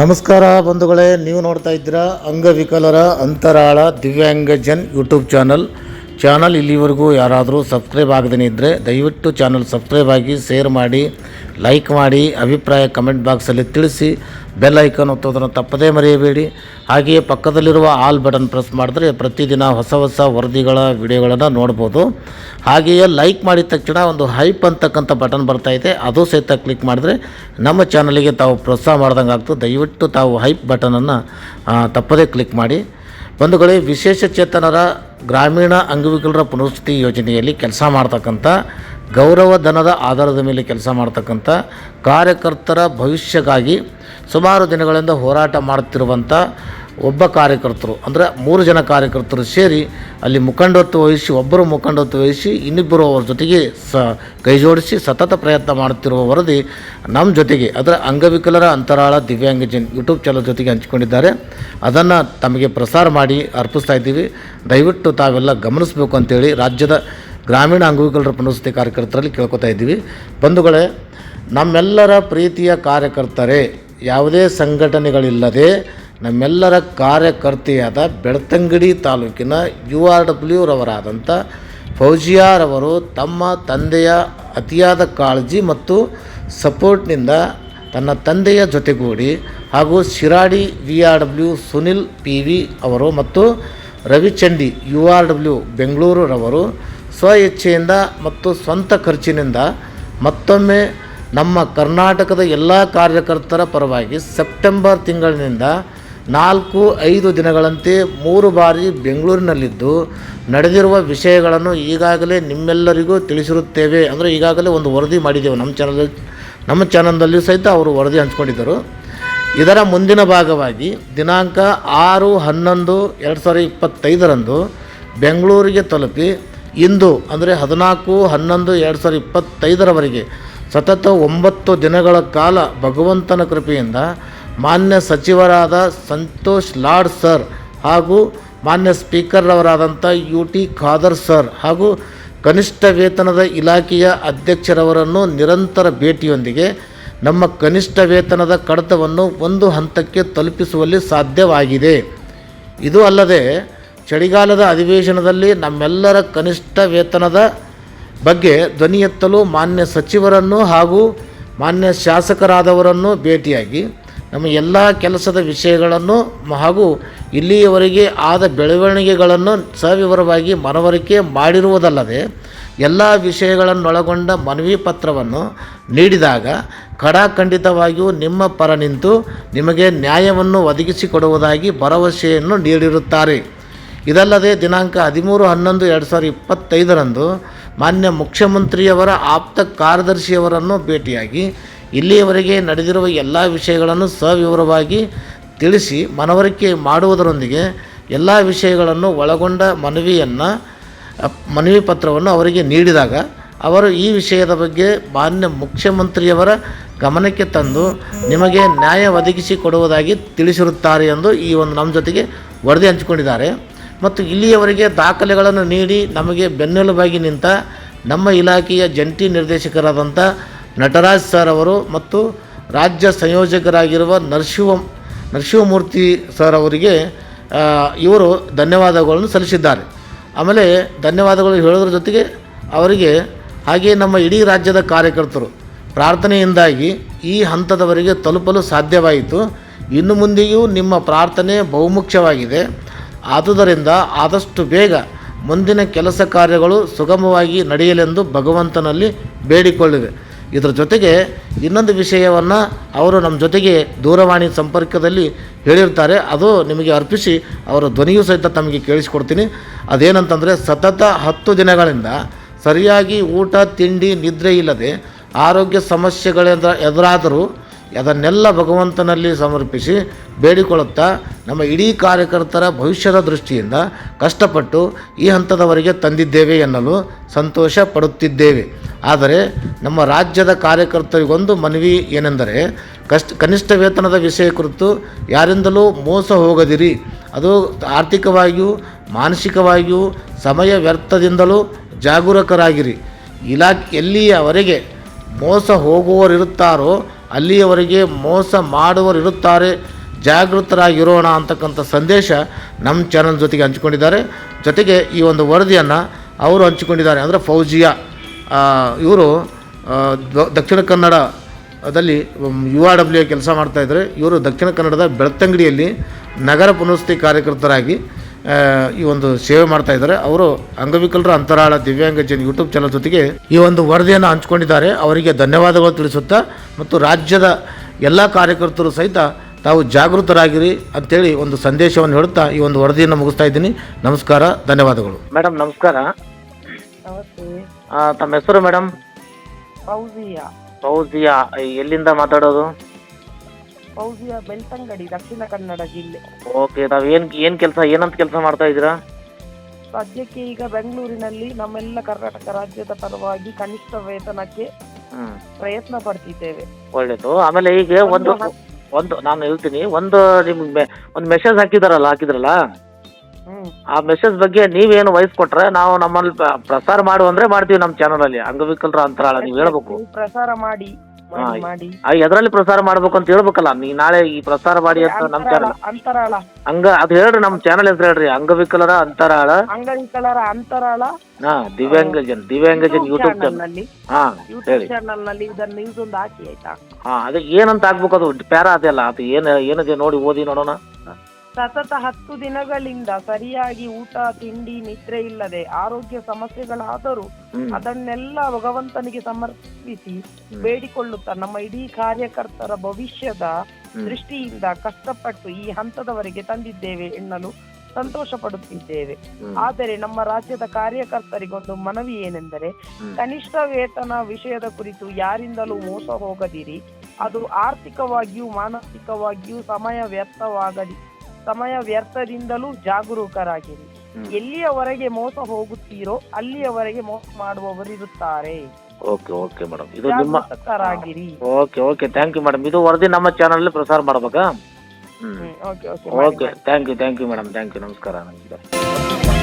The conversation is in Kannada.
ನಮಸ್ಕಾರ ಬಂಧುಗಳೇ, ನೀವು ನೋಡ್ತಾ ಇದ್ದೀರಾ ಅಂಗವಿಕಲರ ಅಂತರಾಳ ದಿವ್ಯಾಂಗಜನ್ ಯೂಟ್ಯೂಬ್ ಚಾನಲ್. ಚಾನಲ್ ಇಲ್ಲಿವರೆಗೂ ಯಾರಾದರೂ ಸಬ್ಸ್ಕ್ರೈಬ್ ಆಗದೇ ಇದ್ದರೆ ದಯವಿಟ್ಟು ಚಾನಲ್ ಸಬ್ಸ್ಕ್ರೈಬ್ ಆಗಿ, ಶೇರ್ ಮಾಡಿ, ಲೈಕ್ ಮಾಡಿ, ಅಭಿಪ್ರಾಯ ಕಮೆಂಟ್ ಬಾಕ್ಸಲ್ಲಿ ತಿಳಿಸಿ. ಬೆಲ್ ಐಕಾನ್ ಒತ್ತೋದನ್ನು ತಪ್ಪದೇ ಮರೆಯಬೇಡಿ. ಹಾಗೆಯೇ ಪಕ್ಕದಲ್ಲಿರುವ ಆಲ್ ಬಟನ್ ಪ್ರೆಸ್ ಮಾಡಿದ್ರೆ ಪ್ರತಿದಿನ ಹೊಸ ಹೊಸ ವರದಿಗಳ ವಿಡಿಯೋಗಳನ್ನು ನೋಡ್ಬೋದು. ಹಾಗೆಯೇ ಲೈಕ್ ಮಾಡಿದ ತಕ್ಷಣ ಒಂದು ಹೈಪ್ ಅಂತಕ್ಕಂಥ ಬಟನ್ ಬರ್ತಾ ಇದೆ. ಅದು ಸಹಿತ ಕ್ಲಿಕ್ ಮಾಡಿದ್ರೆ ನಮ್ಮ ಚಾನಲಿಗೆ ತಾವು ಪ್ರೋತ್ಸಾಹ ಮಾಡ್ದಂಗೆ ಆಗ್ತದೆ. ದಯವಿಟ್ಟು ತಾವು ಹೈಪ್ ಬಟನನ್ನು ತಪ್ಪದೇ ಕ್ಲಿಕ್ ಮಾಡಿ. ಬಂಧುಗಳೇ, ವಿಶೇಷ ಚೇತನರ ಗ್ರಾಮೀಣ ಅಂಗವಿಕಲರ ಪುನರ್ವಸತಿ ಯೋಜನೆಯಲ್ಲಿ ಕೆಲಸ ಮಾಡ್ತಕ್ಕಂಥ ಗೌರವ ಧನದ ಆಧಾರದ ಮೇಲೆ ಕೆಲಸ ಮಾಡ್ತಕ್ಕಂಥ ಕಾರ್ಯಕರ್ತರ ಭವಿಷ್ಯಕ್ಕಾಗಿ ಸುಮಾರು ದಿನಗಳಿಂದ ಹೋರಾಟ ಮಾಡ್ತಿರುವಂಥ ಒಬ್ಬ ಕಾರ್ಯಕರ್ತರು, ಅಂದರೆ ಮೂರು ಜನ ಕಾರ್ಯಕರ್ತರು ಸೇರಿ ಅಲ್ಲಿ ಮುಖಂಡತ್ವ ವಹಿಸಿ, ಒಬ್ಬರು ಮುಖಂಡತ್ವ ವಹಿಸಿ, ಇನ್ನಿಬ್ಬರು ಅವರ ಜೊತೆಗೆ ಸ ಕೈಜೋಡಿಸಿ ಸತತ ಪ್ರಯತ್ನ ಮಾಡುತ್ತಿರುವ ವರದಿ ನಮ್ಮ ಜೊತೆಗೆ, ಅದರ ಅಂಗವಿಕಲರ ಅಂತರಾಳ ದಿವ್ಯಾಂಗಜನ್ ಯೂಟ್ಯೂಬ್ ಚಾನಲ್ ಜೊತೆಗೆ ಹಂಚಿಕೊಂಡಿದ್ದಾರೆ. ಅದನ್ನು ತಮಗೆ ಪ್ರಸಾರ ಮಾಡಿ ಅರ್ಪಿಸ್ತಾ ಇದ್ದೀವಿ. ದಯವಿಟ್ಟು ತಾವೆಲ್ಲ ಗಮನಿಸಬೇಕು ಅಂತೇಳಿ ರಾಜ್ಯದ ಗ್ರಾಮೀಣ ಅಂಗವಿಕಲರ ಪುನರ್ವಸತಿ ಕಾರ್ಯಕರ್ತರಲ್ಲಿ ಕೇಳ್ಕೊತಾ ಇದ್ದೀವಿ. ಬಂಧುಗಳೇ, ನಮ್ಮೆಲ್ಲರ ಪ್ರೀತಿಯ ಕಾರ್ಯಕರ್ತರೇ, ಯಾವುದೇ ಸಂಘಟನೆಗಳಿಲ್ಲದೆ ನಮ್ಮೆಲ್ಲರ ಕಾರ್ಯಕರ್ತೆಯಾದ ಬೆಳ್ತಂಗಡಿ ತಾಲೂಕಿನ ಯು ಆರ್ ಡಬ್ಲ್ಯೂರವರಾದಂಥ ಫೌಜಿಯಾರವರು ತಮ್ಮ ತಂದೆಯ ಅತಿಯಾದ ಕಾಳಜಿ ಮತ್ತು ಸಪೋರ್ಟ್ನಿಂದ ತನ್ನ ತಂದೆಯ ಜೊತೆಗೂಡಿ ಹಾಗೂ Shiradi V R W Sunil P V ಅವರು ಮತ್ತು ರವಿಚಂಡಿ ಯು ಆರ್ ಡಬ್ಲ್ಯೂ ಬೆಂಗಳೂರವರು ಸ್ವ ಇಚ್ಛೆಯಿಂದ ಮತ್ತು ಸ್ವಂತ ಖರ್ಚಿನಿಂದ ಮತ್ತೊಮ್ಮೆ ನಮ್ಮ ಕರ್ನಾಟಕದ ಎಲ್ಲ ಕಾರ್ಯಕರ್ತರ ಪರವಾಗಿ ಸೆಪ್ಟೆಂಬರ್ ತಿಂಗಳಿನಿಂದ ನಾಲ್ಕು ಐದು ದಿನಗಳಂತೆ ಮೂರು ಬಾರಿ ಬೆಂಗಳೂರಿನಲ್ಲಿದ್ದು ನಡೆದಿರುವ ವಿಷಯಗಳನ್ನು ಈಗಾಗಲೇ ನಿಮ್ಮೆಲ್ಲರಿಗೂ ತಿಳಿಸಿರುತ್ತೇವೆ. ಅಂದರೆ ಈಗಾಗಲೇ ಒಂದು ವರದಿ ಮಾಡಿದ್ದೇವೆ. ನಮ್ಮ ಚಾನಲ್, ನಮ್ಮ ಚಾನಲ್ನಲ್ಲಿ ಸಹಿತ ಅವರು ವರದಿ ಹಂಚ್ಕೊಂಡಿದ್ದರು. ಇದರ ಮುಂದಿನ ಭಾಗವಾಗಿ ದಿನಾಂಕ ಆರು ಹನ್ನೊಂದು ಎರಡು ಸಾವಿರದ ಇಪ್ಪತ್ತೈದರಂದು ಬೆಂಗಳೂರಿಗೆ ತಲುಪಿ ಇಂದು, ಅಂದರೆ ಹದಿನಾಲ್ಕು, ಹನ್ನೊಂದು, ಎರಡು ಸಾವಿರದ ಇಪ್ಪತ್ತೈದರವರೆಗೆ ಸತತ ಒಂಬತ್ತು ದಿನಗಳ ಕಾಲ ಭಗವಂತನ ಕೃಪೆಯಿಂದ ಮಾನ್ಯ ಸಚಿವರಾದ ಸಂತೋಷ್ ಲಾಡ್ ಸರ್ ಹಾಗೂ ಮಾನ್ಯ ಸ್ಪೀಕರ್ರವರಾದಂಥ ಯು ಟಿ ಖಾದರ್ ಸರ್ ಹಾಗೂ ಕನಿಷ್ಠ ವೇತನದ ಇಲಾಖೆಯ ಅಧ್ಯಕ್ಷರವರನ್ನು ನಿರಂತರ ಭೇಟಿಯೊಂದಿಗೆ ನಮ್ಮ ಕನಿಷ್ಠ ವೇತನದ ಕಡತವನ್ನು ಒಂದು ಹಂತಕ್ಕೆ ತಲುಪಿಸುವಲ್ಲಿ ಸಾಧ್ಯವಾಗಿದೆ. ಇದು ಅಲ್ಲದೆ ಚಳಿಗಾಲದ ಅಧಿವೇಶನದಲ್ಲಿ ನಮ್ಮೆಲ್ಲರ ಕನಿಷ್ಠ ವೇತನದ ಬಗ್ಗೆ ಧ್ವನಿ ಎತ್ತಲು ಮಾನ್ಯ ಸಚಿವರನ್ನು ಹಾಗೂ ಮಾನ್ಯ ಶಾಸಕರಾದವರನ್ನು ಭೇಟಿಯಾಗಿ ನಮ್ಮ ಎಲ್ಲ ಕೆಲಸದ ವಿಷಯಗಳನ್ನು ಹಾಗೂ ಇಲ್ಲಿಯವರೆಗೆ ಆದ ಬೆಳವಣಿಗೆಗಳನ್ನು ಸವಿವರವಾಗಿ ಮನವರಿಕೆ ಮಾಡಿರುವುದಲ್ಲದೆ ಎಲ್ಲ ವಿಷಯಗಳನ್ನೊಳಗೊಂಡ ಮನವಿ ಪತ್ರವನ್ನು ನೀಡಿದಾಗ ಖಡಾಖಂಡಿತವಾಗಿಯೂ ನಿಮ್ಮ ಪರ ನಿಂತು ನಿಮಗೆ ನ್ಯಾಯವನ್ನು ಒದಗಿಸಿಕೊಡುವುದಾಗಿ ಭರವಸೆಯನ್ನು ನೀಡಿರುತ್ತಾರೆ. ಇದಲ್ಲದೆ ದಿನಾಂಕ ಹದಿಮೂರು, ಹನ್ನೊಂದು, ಎರಡು ಸಾವಿರದ ಇಪ್ಪತ್ತೈದರಂದು ಮಾನ್ಯ ಮುಖ್ಯಮಂತ್ರಿಯವರ ಆಪ್ತ ಕಾರ್ಯದರ್ಶಿಯವರನ್ನು ಭೇಟಿಯಾಗಿ ಇಲ್ಲಿಯವರೆಗೆ ನಡೆದಿರುವ ಎಲ್ಲ ವಿಷಯಗಳನ್ನು ಸವಿವರವಾಗಿ ತಿಳಿಸಿ ಮನವರಿಕೆ ಮಾಡುವುದರೊಂದಿಗೆ ಎಲ್ಲ ವಿಷಯಗಳನ್ನು ಒಳಗೊಂಡ ಮನವಿಯನ್ನು, ಮನವಿ ಪತ್ರವನ್ನು ಅವರಿಗೆ ನೀಡಿದಾಗ ಅವರು ಈ ವಿಷಯದ ಬಗ್ಗೆ ಮಾನ್ಯ ಮುಖ್ಯಮಂತ್ರಿಯವರ ಗಮನಕ್ಕೆ ತಂದು ನಿಮಗೆ ನ್ಯಾಯ ಒದಗಿಸಿ ಕೊಡುವುದಾಗಿ ತಿಳಿಸಿರುತ್ತಾರೆ ಎಂದು ಈ ಒಂದು ನಮ್ಮ ಜೊತೆಗೆ ವರದಿ ಹಂಚಿಕೊಂಡಿದ್ದಾರೆ. ಮತ್ತು ಇಲ್ಲಿಯವರೆಗೆ ದಾಖಲೆಗಳನ್ನು ನೀಡಿ ನಮಗೆ ಬೆನ್ನೆಲುಬಾಗಿ ನಿಂತ ನಮ್ಮ ಇಲಾಖೆಯ ಜಂಟಿ ನಿರ್ದೇಶಕರಾದಂಥ ನಟರಾಜ್ ಸರ್ ಅವರು ಮತ್ತು ರಾಜ್ಯ ಸಂಯೋಜಕರಾಗಿರುವ ನರಸಿಂಹ ನರಸಿಂಹಮೂರ್ತಿ ಸರ್ ಅವರಿಗೆ ಇವರು ಧನ್ಯವಾದಗಳನ್ನು ಸಲ್ಲಿಸಿದ್ದಾರೆ. ಆಮೇಲೆ ಧನ್ಯವಾದಗಳು ಹೇಳೋದ್ರ ಜೊತೆಗೆ ಅವರಿಗೆ ಹಾಗೆಯೇ ನಮ್ಮ ಇಡೀ ರಾಜ್ಯದ ಕಾರ್ಯಕರ್ತರು ಪ್ರಾರ್ಥನೆಯಿಂದಾಗಿ ಈ ಹಂತದವರೆಗೆ ತಲುಪಲು ಸಾಧ್ಯವಾಯಿತು. ಇನ್ನು ಮುಂದೆಯೂ ನಿಮ್ಮ ಪ್ರಾರ್ಥನೆ ಬಹುಮುಖ್ಯವಾಗಿದೆ. ಆದುದರಿಂದ ಆದಷ್ಟು ಬೇಗ ಮುಂದಿನ ಕೆಲಸ ಕಾರ್ಯಗಳು ಸುಗಮವಾಗಿ ನಡೆಯಲೆಂದು ಭಗವಂತನಲ್ಲಿ ಬೇಡಿಕೊಳ್ಳಿವೆ. ಇದರ ಜೊತೆಗೆ ಇನ್ನೊಂದು ವಿಷಯವನ್ನು ಅವರು ನಮ್ಮ ಜೊತೆಗೆ ದೂರವಾಣಿ ಸಂಪರ್ಕದಲ್ಲಿ ಹೇಳಿರ್ತಾರೆ. ಅದು ನಿಮಗೆ ಅರ್ಪಿಸಿ ಅವರ ಧ್ವನಿಯೂ ಸಹಿತ ತಮಗೆ ಕೇಳಿಸಿಕೊಡ್ತೀನಿ. ಅದೇನಂತಂದರೆ, ಸತತ ಹತ್ತು ದಿನಗಳಿಂದ ಸರಿಯಾಗಿ ಊಟ, ತಿಂಡಿ, ನಿದ್ರೆ ಇಲ್ಲದೆ ಆರೋಗ್ಯ ಸಮಸ್ಯೆಗಳಿಂದ ಎದುರಾದರೂ ಅದನ್ನೆಲ್ಲ ಭಗವಂತನಲ್ಲಿ ಸಮರ್ಪಿಸಿ ಬೇಡಿಕೊಳ್ಳುತ್ತಾ ನಮ್ಮ ಇಡೀ ಕಾರ್ಯಕರ್ತರ ಭವಿಷ್ಯದ ದೃಷ್ಟಿಯಿಂದ ಕಷ್ಟಪಟ್ಟು ಈ ಹಂತದವರೆಗೆ ತಂದಿದ್ದೇವೆ ಎನ್ನಲು ಸಂತೋಷ ಪಡುತ್ತಿದ್ದೇವೆ. ಆದರೆ ನಮ್ಮ ರಾಜ್ಯದ ಕಾರ್ಯಕರ್ತರಿಗೊಂದು ಮನವಿ ಏನೆಂದರೆ, ಕಷ್ಟ, ಕನಿಷ್ಠ ವೇತನದ ವಿಷಯ ಕುರಿತು ಯಾರಿಂದಲೂ ಮೋಸ ಹೋಗದಿರಿ. ಅದು ಆರ್ಥಿಕವಾಗಿಯೂ, ಮಾನಸಿಕವಾಗಿಯೂ, ಸಮಯ ವ್ಯರ್ಥದಿಂದಲೂ ಜಾಗರೂಕರಾಗಿರಿ. ಇಲಾಖೆ ಎಲ್ಲಿಯವರೆಗೆ ಮೋಸ ಹೋಗುವವರಿರುತ್ತಾರೋ ಅಲ್ಲಿಯವರೆಗೆ ಮೋಸ ಮಾಡುವರು ಇರುತ್ತಾರೆ, ಜಾಗೃತರಾಗಿರೋಣ ಅಂತಕ್ಕಂಥ ಸಂದೇಶ ನಮ್ಮ ಚಾನಲ್ ಜೊತೆಗೆ ಹಂಚಿಕೊಂಡಿದ್ದಾರೆ. ಜೊತೆಗೆ ಈ ಒಂದು ವರದಿಯನ್ನು ಅವರು ಹಂಚಿಕೊಂಡಿದ್ದಾರೆ ಅಂದರೆ ಫೌಜಿಯಾ. ಇವರು ದಕ್ಷಿಣ ಕನ್ನಡದಲ್ಲಿ ಯು ಆರ್ ಡಬ್ಲ್ಯೂ ಕೆಲಸ ಮಾಡ್ತಾಯಿದ್ದಾರೆ ಇವರು ದಕ್ಷಿಣ ಕನ್ನಡದ ಬೆಳ್ತಂಗಡಿಯಲ್ಲಿ ನಗರ ಪುನರ್ವಸತಿ ಕಾರ್ಯಕರ್ತರಾಗಿ ಈ ಒಂದು ಸೇವೆ ಮಾಡ್ತಾ ಇದ್ದಾರೆ. ಅವರು ಅಂಗವಿಕಲರ ಅಂತರಾಳ ದಿವ್ಯಾಂಗ ಜನ ಯೂಟ್ಯೂಬ್ ಚಾನಲ್ ಜೊತೆಗೆ ಈ ಒಂದು ವರದಿಯನ್ನು ಹಂಚ್ಕೊಂಡಿದ್ದಾರೆ. ಅವರಿಗೆ ಧನ್ಯವಾದಗಳು ತಿಳಿಸುತ್ತಾ ಮತ್ತು ರಾಜ್ಯದ ಎಲ್ಲ ಕಾರ್ಯಕರ್ತರು ಸಹಿತ ತಾವು ಜಾಗೃತರಾಗಿರಿ ಅಂತೇಳಿ ಒಂದು ಸಂದೇಶವನ್ನು ಹೇಳುತ್ತಾ ಈ ಒಂದು ವರದಿಯನ್ನು ಮುಗಿಸ್ತಾ ಇದ್ದೀನಿ. ನಮಸ್ಕಾರ ಧನ್ಯವಾದಗಳು. ಮೇಡಮ್ ನಮಸ್ಕಾರ. ತಮ್ಮ ಹೆಸರು ಮೇಡಮ್ ಫೌಜಿಯಾ. ಫೌಜಿಯಾ ಎಲ್ಲಿಂದ ಮಾತಾಡೋದು? ಫೌಜಿಯಾ ಬೆಳ್ತಂಗಡಿ ದಕ್ಷಿಣ ಕನ್ನಡ ಜಿಲ್ಲೆ. ಓಕೆ ನಾವು ಏನು ಏನು ಕೆಲಸ ಏನಂತ ಕೆಲಸ ಮಾಡ್ತಾ ಇದ್ದೀರಾ? ಸದ್ಯಕ್ಕೆ ಈಗ ಬೆಂಗಳೂರಿನಲ್ಲಿ ನಮ್ಮೆಲ್ಲ ಕರ್ನಾಟಕ ರಾಜ್ಯದ ಪರವಾಗಿ ಕನಿಷ್ಠ ವೇತನಕ್ಕೆ ಪ್ರಯತ್ನ ಪಡ್ತಿದ್ದೇವೆ. ಒಳ್ಳೇದು. ಆಮೇಲೆ ಈಗ ಒಂದು ಒಂದು ನಾನು ಹೇಳ್ತೀನಿ ಒಂದು ನಿಮ್ಗೆ ಒಂದು ಮೆಸೇಜ್ ಹಾಕಿದಾರಲ್ಲ ಹಾಕಿದ್ರಲ್ಲ? ಹ್ಮ್. ಆ ಮೆಸೇಜ್ ಬಗ್ಗೆ ನೀವೇನು ವಹಿಸ್ಕೊಟ್ರೆ ನಾವು ನಮ್ಮಲ್ಲಿ ಪ್ರ- ಪ್ರಸಾರ ಮಾಡು ಅಂದ್ರೆ ಮಾಡ್ತೀವಿ ನಮ್ಮ ಚಾನಲಲ್ಲಿ ಅಂಗವಿಕಲರ ಅಂತರಾಳ ನೀವು ಹೇಳ್ಬೇಕು. ನೀವು ಪ್ರಸಾರ ಮಾಡಿ. ಮಾಡಿ ಎದರಲ್ಲಿ ಪ್ರಸಾರ ಮಾಡ್ಬೇಕು ಅಂತ ಹೇಳ್ಬೇಕಲ್ಲ ನೀ ನಾಳೆ ಈ ಪ್ರಸಾರ ಮಾಡಿ ಅಂತ ನಮ್ ಅಂತರಾಳ ಚಾನಲ್ ಅಂತರಾಳ ಹಂಗ ಅದ್ ಹೇಳ್ರಿ ನಮ್ ಚಾನಲ್ ಹೆಸರು ಹೇಳ್ರಿ ಅಂಗವಿಕಲರ ಅಂತರಾಳ. ಅಂಗವಿಕಲರ ಅಂತರಾಳ. ಹಾ ದಿವ್ಯಾಂಗಜನ್ ದಿವ್ಯಾಂಗಜನ್ ದಿವ್ಯಾಂಗ ಜನ್ ಯೂಟ್ಯೂಬ್ ಚಾನಲ್ ಹಾ ಹೇಳಿ. ಚಾನಲ್ನಲ್ಲಿ ಇದನ್ನ ನ್ಯೂಸ್ ಒಂದು ಹಾಕಿ ಆಯ್ತಾ? ಹಾ ಅದೇ ಏನಂತ ಆಗ್ಬೇಕು ಅದು ಪ್ಯಾರ ಅದೆಲ್ಲ ಅದು ಏನ್ ಏನದೆ ನೋಡಿ ಓದಿ ನೋಡೋಣ. ಸತತ ಹತ್ತು ದಿನಗಳಿಂದ ಸರಿಯಾಗಿ ಊಟ ತಿಂಡಿ ನಿದ್ರೆ ಇಲ್ಲದೆ ಆರೋಗ್ಯ ಸಮಸ್ಯೆಗಳಾದರೂ ಅದನ್ನೆಲ್ಲ ಭಗವಂತನಿಗೆ ಸಮರ್ಪಿಸಿ. ಬೇಡಿಕೊಳ್ಳುತ್ತಾ ನಮ್ಮ ಇಡೀ ಕಾರ್ಯಕರ್ತರ ಭವಿಷ್ಯದ. ದೃಷ್ಟಿಯಿಂದ ಕಷ್ಟಪಟ್ಟು ಈ ಹಂತದವರೆಗೆ ತಂದಿದ್ದೇವೆ ಎನ್ನಲು ಸಂತೋಷ ಪಡುತ್ತಿದ್ದೇವೆ ಆದರೆ ನಮ್ಮ ರಾಜ್ಯದ ಕಾರ್ಯಕರ್ತರಿಗೊಂದು ಮನವಿ ಏನೆಂದರೆ ಕನಿಷ್ಠ ವೇತನ ವಿಷಯದ ಕುರಿತು ಯಾರಿಂದಲೂ ಮೋಸ ಹೋಗದಿರಿ. ಅದು ಆರ್ಥಿಕವಾಗಿಯೂ ಮಾನಸಿಕವಾಗಿಯೂ ಸಮಯ ವ್ಯರ್ಥವಾಗದಿ ಸಮಯ ವ್ಯರ್ಥದಿಂದಲೂ ಜಾಗರೂಕರಾಗಿರಿ ಎಲ್ಲಿಯವರೆಗೆ ಮೋಸ ಹೋಗುತ್ತೀರೋ ಅಲ್ಲಿಯವರೆಗೆ ಮೋಸ ಮಾಡುವವರಿರುತ್ತಾರೆ ಓಕೆ ಓಕೆ ಮೇಡಮ್. ಇದು ನಿಮ್ಮ okay okay. Thank you madam. ಇದು ವರದಿ ನಮ್ಮ ಚಾನಲ್ ಪ್ರಸಾರ ಮಾಡ್ಬೇಕಾ? ಹ್ಮ್, okay okay. Okay. Thank you thank you madam. Thank you ನಮಸ್ಕಾರ. ನಮಸ್ಕಾರ.